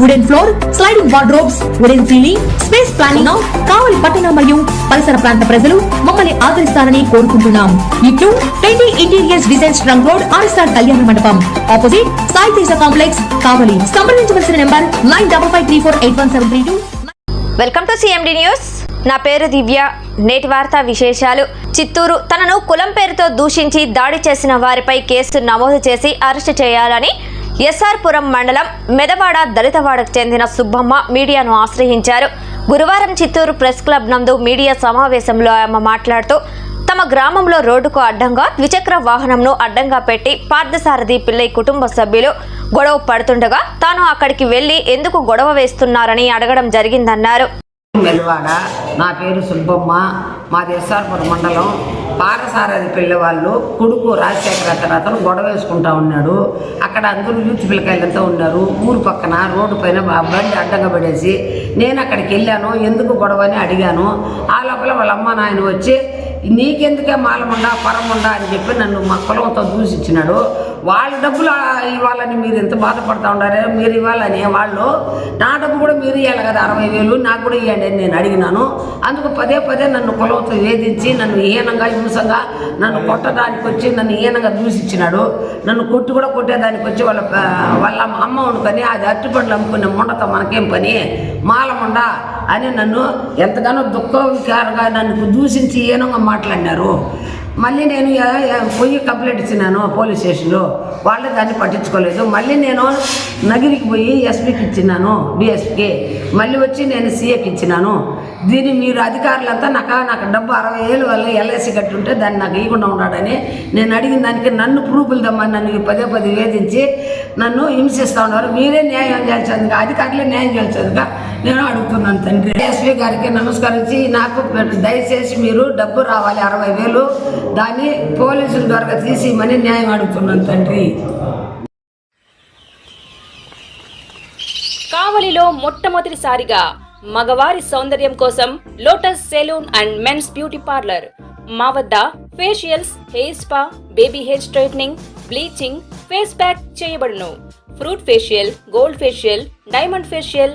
wooden floor sliding wardrobes wooden ceiling space planning Kavali పట్టణ మరియు పరిసర ప్రాంత ప్రజలు మమ్మల్ని ఆదరిస్తారని కోరుకుంటున్నాం. ఇట్లు twenty interiors design trunk road RSR Kalyana Mandapam. Opposite Sai Teja complex Kavali. సంప్రదించవలసిన number nine double five three four eight one seven three two. Welcome to CMD news. నా పేరు దివ్య. నేటి వార్తా విశేషాలు. చిత్తూరు తనను కులం పేరుతో దూషించి దాడి చేసిన వారిపై కేసు నమోదు చేసి అరెస్టు చేయాలని ఎస్ఆర్ పురం మండలం మెదవాడ దళితవాడకు చెందిన సుబ్బమ్మ మీడియాను ఆశ్రయించారు. గురువారం చిత్తూరు ప్రెస్ క్లబ్ నందు మీడియా సమావేశంలో ఆమె మాట్లాడుతూ తమ గ్రామంలో రోడ్డుకు అడ్డంగా ద్విచక్ర వాహనంను అడ్డంగా పెట్టి పార్థసారథి పిల్లై కుటుంబ సభ్యులు గొడవ పడుతుండగా తాను అక్కడికి వెళ్ళి ఎందుకు గొడవ వేస్తున్నారని అడగడం జరిగిందన్నారు. మెల్వాడ. నా పేరు సుబ్బమ్మ. మాది ఎస్ఆర్పురం మండలం. పారసారథి పిల్లవాళ్ళు కొడుకు రాజశేఖర అతను అతను గొడవ వేసుకుంటా ఉన్నాడు. అక్కడ అందరూ యూత్ పిల్లకాయలంతా ఉన్నారు. ఊరు పక్కన రోడ్డు పైన బండి అడ్డంగా పడేసి నేను అక్కడికి వెళ్ళాను. ఎందుకు గొడవ అని అడిగాను. ఆ లోపల వాళ్ళ అమ్మ నాయన వచ్చి నీకెందుకే మాలముండా పరముండా అని చెప్పి నన్ను మా కులంతో దూషించినాడు. వాళ్ళ డబ్బులు ఇవ్వాలని మీరు ఎంత బాధపడతా ఉండారే మీరు ఇవ్వాలని వాళ్ళు నా డబ్బు కూడా మీరు ఇవ్వాలి కదా అరవై వేలు నాకు కూడా ఇవ్వండి అని నేను అడిగినాను. అందుకు పదే పదే నన్ను కులంతో వేధించి నన్ను హీనంగా హింసంగా నన్ను కొట్టడానికి వచ్చి నన్ను హీనంగా దూషించినాడు. నన్ను కొట్టి కూడా కొట్టేదానికి వచ్చి వాళ్ళ వాళ్ళ అమ్మ వండుకొని అది అరటిపండ్లు అమ్ముకునే ముండతో మనకేం పని? మాలముండా అని నన్ను ఎంతగానో దుఃఖ నన్ను దూషించి హీనంగా మాట్లాడినారు. మళ్ళీ నేను పోయి కంప్లైంట్ ఇచ్చినాను పోలీస్ స్టేషన్లో. వాళ్ళు దాన్ని పట్టించుకోలేదు. మళ్ళీ నేను నగిరికి పోయి ఎస్పీకి ఇచ్చినాను డిఎస్పీకి. మళ్ళీ వచ్చి నేను సీఏకి ఇచ్చినాను. దీన్ని మీరు అధికారులంతా నాకు నాకు డబ్బు అరవై ఏళ్ళు వల్ల ఎల్ఐసి కట్టుంటే దాన్ని నాకు ఇవ్వకుండా ఉన్నాడని నేను అడిగిన దానికి నన్ను ప్రూఫ్లు దమ్మని నన్ను పదే పదే వేధించి నన్ను హింసిస్తూ ఉన్నారు. మీరే న్యాయం చేయాల్సిందిగా అధికారులే న్యాయం చేయాల్సిందిగా నేను అడుగుతున్నాను తండ్రి. ఎస్వి గారికి నమస్కరించి నాకు దయచేసి మీరు డబ్బు రావాలి అరవై వేలు. దాన్ని పోలీసుల ద్వారా తీసి న్యాయం అడుగుతున్నాను తండ్రి. కావలిలో మొట్టమొదటిసారిగా మగవారి సౌందర్యం కోసం lotus salon and men's beauty parlour. మా వద్ద facials hair spa baby hair straightening bleaching face pack చేయబడును. Fruit facial gold facial diamond facial